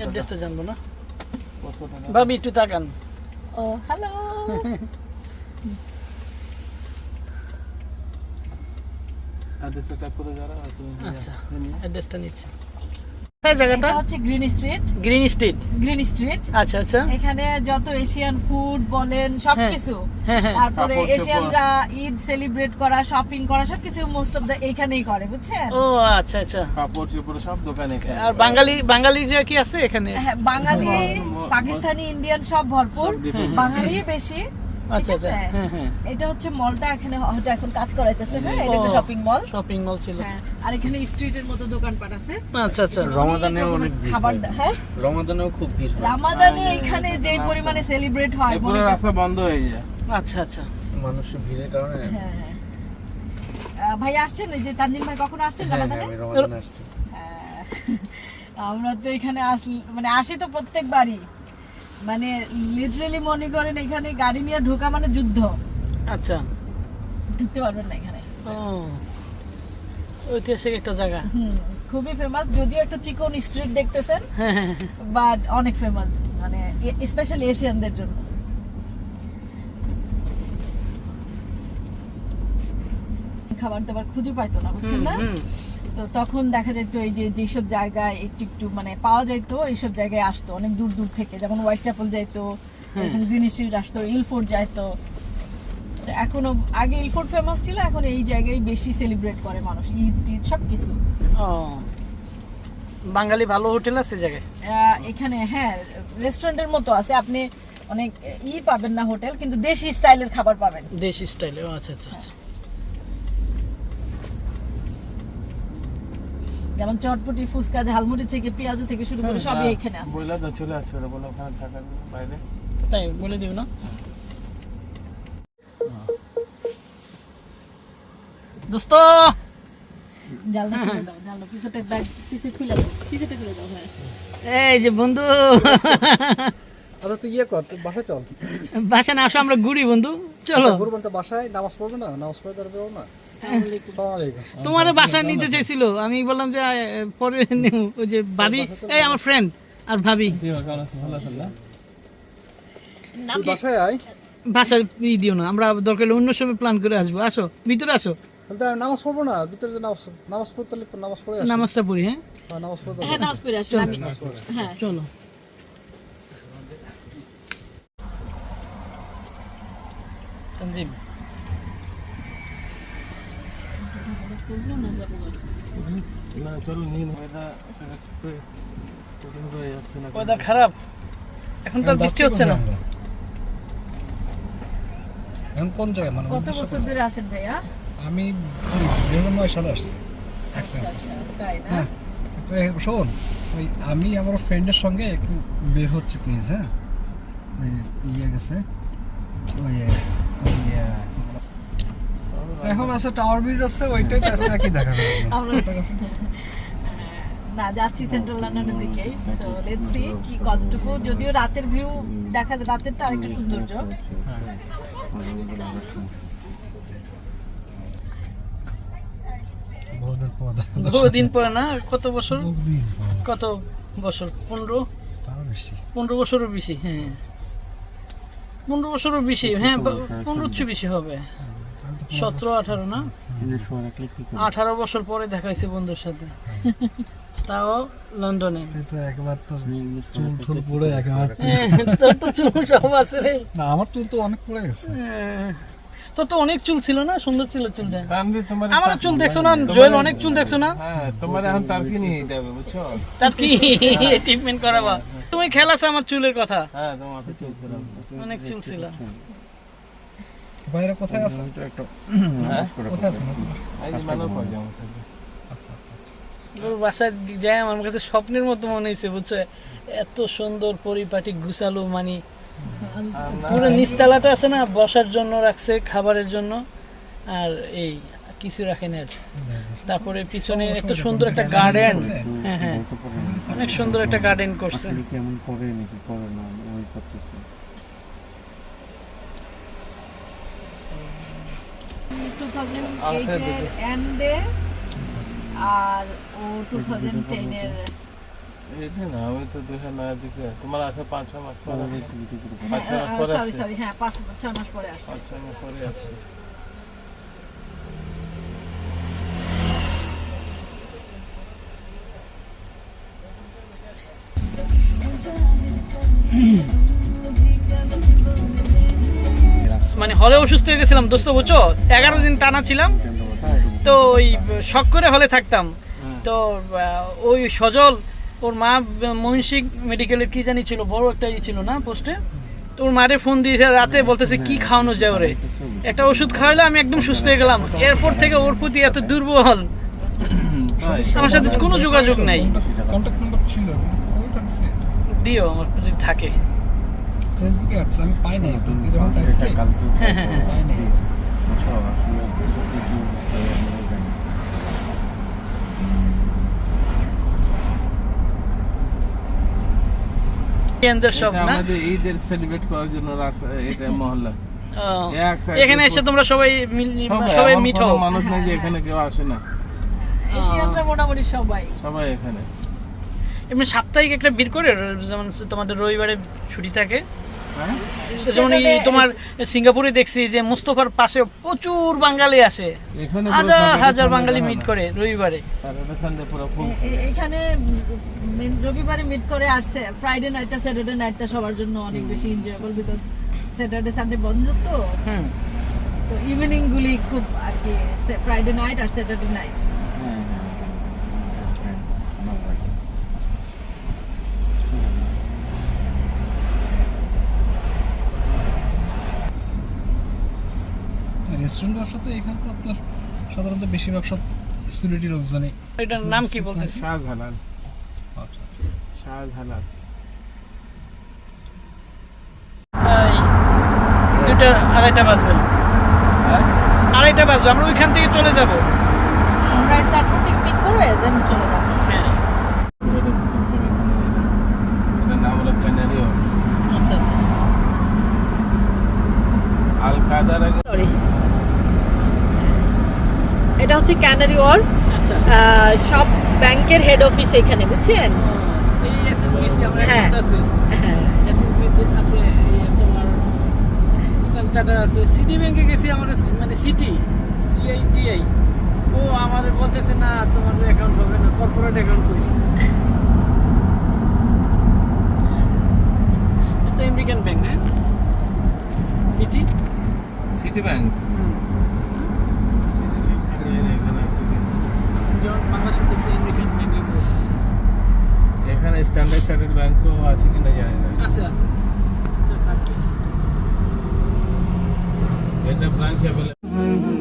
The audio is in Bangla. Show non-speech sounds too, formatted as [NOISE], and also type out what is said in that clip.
অ্যাড্রেসটা জানব না। ভাবি একটু তাকান। ও হ্যালো। অ্যাড্রেসটা টাইপ করে যারা আচ্ছা। অ্যাড্রেসটা নিচ্ছি। জায়গাটা? হচ্ছে green street green street green street আচ্ছা আচ্ছা। এখানে যত এশিয়ান ফুড বলেন সবকিছু হ্যাঁ। হ্যাঁ তারপরে এশিয়ানরা ঈদ সেলিব্রেট করা শপিং করা সবকিছু মোস্ট অফ দ্য এখানেই করে বুঝছেন? ও আচ্ছা আচ্ছা। কাপড় চোপড় সব দোকানে আর বাঙালি বাঙালিরা কি আছে এখানে? হ্যাঁ, বাঙালি পাকিস্তানি ইন্ডিয়ান সব ভরপুর। বাঙালি বেশি। আচ্ছা আচ্ছা। হ্যাঁ হ্যাঁ। এটা হচ্ছে মলটা এখানে হয়তো এখন কাজ করাইতেছে হ্যাঁ? এটা একটা শপিং মল শপিং মল ছিল। হ্যাঁ আর এখানে স্ট্রিটের মতো দোকানপাট আছে। আচ্ছা আচ্ছা। রমাদানেও অনেক ভিড় খাবার হ্যাঁ। রমাদানেও খুব ভিড়। রামাদানে এখানে যে পরিমাণে সেলিব্রেট হয় পুরো রাস্তা বন্ধ হয়ে যায়। আচ্ছা আচ্ছা। মানুষের ভিড়ের কারণে ভাই আসছেন? যে তানজিম ভাই কখনো আসছেন রামাদানে। [LAUGHS] আমরা তো এখানে আসি মানে আসি তো প্রত্যেকবারই। মানে লিটারেলি মনে করেন এখানে গাড়ি নিয়ে ঢোকা মানে যুদ্ধ। আচ্ছা। ঢুকতে পারবেন না এখানে। ঐতিহাসিক একটা জায়গা। খুবই ফেমাস যদিও একটা চিকন স্ট্রিট দেখতেছেন হ্যাঁ হ্যাঁ হ্যাঁ। বাট অনেক ফেমাস মানে স্পেশালি এশিয়ানদের জন্য। খাবার দাবার খুঁজে পাইতো না বুঝছেন না। তো তখন দেখা যেত এই যে যেসব জায়গায় একটু একটু মানে পাওয়া যাইতো এইসব জায়গায় আসতো অনেক দূর দূর থেকে। যেমন হোয়াইট চ্যাপল যাইতো গ্রিন স্ট্রিট আসতো ইলফোর্ড যাইতো। এখনও আগে ইলফোর্ড ফেমাস ছিল এখন এই জায়গায় বেশি সেলিব্রেট করে মানুষ ঈদ টিদ সবকিছু। ও। বাঙালি ভালো হোটেল আছে জায়গায়? এখানে হ্যাঁ রেস্টুরেন্টের মতো আছে। আপনি অনেক ই পাবেন না হোটেল কিন্তু দেশি স্টাইলের খাবার পাবেন। দেশি স্টাইলে আচ্ছা আচ্ছা আচ্ছা। যেমন চটপটি ফুচকা ঝালমুড়ি থেকে পেঁয়াজু থেকে শুরু করে সবই হ্যাঁ, এখানে আছে। বইলা তো চলে আসছে ওরা বলে ওখানে থাকার বাইরে। তাই বলে দিও না। দোস্ত! হ্যাঁ। এই যে বন্ধু। আচ্ছা তুই ইয়ে কর তুই বাসায় চল। বাসা না আসো আমরা ঘুরি বন্ধু। চলো। ঘুরবেন তো বাসায় নামাজ পড়বে না? নামাজ পড়ে তারপরে না? তোমার বাসা নিতে চাইছিল। আমি বললাম যে পরে নিও। ওই যে ভাবি এই আমার ফ্রেন্ড আর ভাবি। বাসা ই দিও না আমরা দরকার হলে অন্য সময় প্ল্যান করে আসব। আসো ভিতরে আসো। নামাজ পড়ব না ভিতরে নামাজ নামাজ পড়তে নামাজ পড়ে নামাজটা পড়ি হ্যাঁ? হ্যাঁ, নামাজ পড়ে হ্যাঁ নামাজ পড়ে আসলে আমি হ্যাঁ। চলো। সঞ্জীব না। ওয়েদার খারাপ। এখন তো বৃষ্টি হচ্ছে না। এখন কোন জায়গায়? মানে কত বছর ধরে আছেন ভাইয়া? আমি দুই হাজার নয় সালে আসছি। আচ্ছা আচ্ছা তাই না? হ্যাঁ। শোন ওই আমি আমার ফ্রেন্ডের সঙ্গে একটু বের হচ্ছে প্লিজ হ্যাঁ? ওই ইয়ে গেছে ওই? এখন আছে টাওয়ার ব্রিজ আছে ওইটাই তো আছে কি দেখাবে? না যাচ্ছি সেন্ট্রাল লন্ডনের দিকে সো লেটস সি কি কতটুকু। যদিও রাতের ভিউ দেখা যায় রাতেরটা আরেকটা সৌন্দর্য। বহুদিন পরে না? কত বছর? কত বছর? পনেরো? পনেরো বছরও বেশি হ্যাঁ। পনেরো বছরও বেশি হ্যাঁ পনেরো বেশি হবে। সতেরো আঠারো না? আঠারো বছর পরে দেখাইছে বন্ধুর সাথে। তাও লন্ডনে। তো একবার তো চুল পড়ে একেবারে হ্যাঁ, তোর তো চুল সব আছে রে। না আমার চুল তো অনেক পড়ে গেছে। হ্যাঁ, তোর তো অনেক চুল ছিল না? সুন্দর ছিল চুলটা। তোমার আমার চুল দেখছ না? জয়েল অনেক চুল দেখছ না? হ্যাঁ তোমার এখন টার্কি নিয়ে যেতে বুঝছ? তার কি? [LAUGHS] ট্রিটমেন্ট করাবা। তুমি খেলাছ আমার চুলের কথা। হ্যাঁ তোমার তো চুল ছিল। অনেক চুল ছিল। বাইরে কোথায় আছে? হ্যাঁ? কোথায় আছে না এই যে মানব পাওয়া যায় আচ্ছা আচ্ছা আচ্ছা। ওর বাসায় যায় আমার কাছে স্বপ্নের মতো মনে হয়েছে বুঝছ? এত সুন্দর পরিপাটি গুছালো মানে। পুরো নিচতলাটা আছে না বসার জন্য রাখছে খাবারের জন্য। আর এই কিছু রাখেন আর তারপরে পিছনে একটা সুন্দর একটা গার্ডেন। হ্যাঁ হ্যাঁ। অনেক সুন্দর একটা গার্ডেন করছে। কেমন করে নাকি করে না ওই করতেছে। টু থাউজেন্ড এইটের এন্ডে আর ও টু থাউজেন্ড টেনের এটা না আমি তো দুশো নয় দিকে। তোমার আছে পাঁচ ছ মাস পরে? পাঁচ ছ মাস হ্যাঁ পরে সরি সরি হ্যাঁ পাঁচ ছয় মাস পরে আসছে। পাঁচ ছ মাস পরে আছে হলে অসুস্থ হয়ে গেছিলাম। দোস্ত বুঝছ? এগারো দিন টানা ছিলাম। তো ওই শখ করে হলে থাকতাম। হ্যাঁ। তো ওই সজল ওর মা মহিষিক মেডিকেলের কি জানি ছিল বড় একটা ই ছিল না পোস্টে তো ওর মারে ফোন দিয়েছে রাতে বলতেছে কি খাওয়ানো যায় ওরে? একটা ওষুধ খাওয়াইলে আমি একদম সুস্থ হয়ে গেলাম। এরপর থেকে ওর প্রতি এত দুর্বল। তাই? আমার সাথে কোনো যোগাযোগ নাই। দিও আমার থাকে। ফেসবুকে আমি পাই নাই তুই যখন চাইছিলি হ্যাঁ হ্যাঁ হ্যাঁ পাই নাই। ঈদের সেলিব্রেট করার জন্য এটা মহল্লা। side এখানে এসে তোমরা সবাই মিল- সবাই সবাই মিট হও। মানুষ নেই যে এখানে কেউ আসে না। এশিয়ানরা মোটামুটি সবাই। সবাই এখানে। এমনি সাপ্তাহিক একটা বীর করে যেমন তোমাদের রবিবারে ছুটি থাকে। যেমন তোমার সিঙ্গাপুরে দেখছি যে মুস্তফার পাশে প্রচুর বাঙালি আসে। হাজার হাজার বাঙালি মিট করে রবিবারে। এখানে রবিবারে মিট করে আসছে। ফ্রাইডে নাইটটা স্যাটারডে নাইটটা সবার জন্য অনেক বেশি এনজয়েবল বিকজ স্যাটারডে সানডে বন্ধ তো। হুম। তো ইভিনিং গুলি খুব আর কি ফ্রাইডে নাইট আর স্যাটারডে নাইট রেস্টুরেন্ট ব্যবসা তো এখানে তো আপনার সাধারণত বেশিরভাগ সব সিলেটি লোকজনই। এটার নাম কি বলতে শাহজালাল। আচ্ছা শাহজালাল। এই, আড়াইটা বাজবে। হ্যাঁ? আড়াইটা বাজবে আমরা ওইখান থেকে চলে যাব। আমরা স্টার্ট করতে পিক করে দেন চলে যাব হ্যাঁ এটার নাম হলো ক্যানারি হল আচ্ছা আচ্ছা আল কাদার আগে সরি এটা হচ্ছে ক্যানারি ওয়ার আচ্ছা। সব ব্যাংকের হেড অফিস এখানে বুঝছেন? আমরা হ্যাঁ। আছে হ্যাঁ। চার্টার সিটি ব্যাংকে গেছি আমার মানে সিটি সিআইটিআই ও আমাদের বলতেছে না তোমার অ্যাকাউন্ট হবে না কর্পোরেট অ্যাকাউন্ট করি এটা আমেরিকান ব্যাংক না সিটি সিটি ব্যাংক এখানে আছে কি? যেমন বাংলাদেশে দেখছি আমেরিকান ব্যাংকে এখানে স্ট্যান্ডার্ড চার্টার্ড ব্যাংকও আছে কিনা জানি না আছে আছে আছে। তো থাকবে। এটা ব্রাঞ্চ অ্যাভেলেবল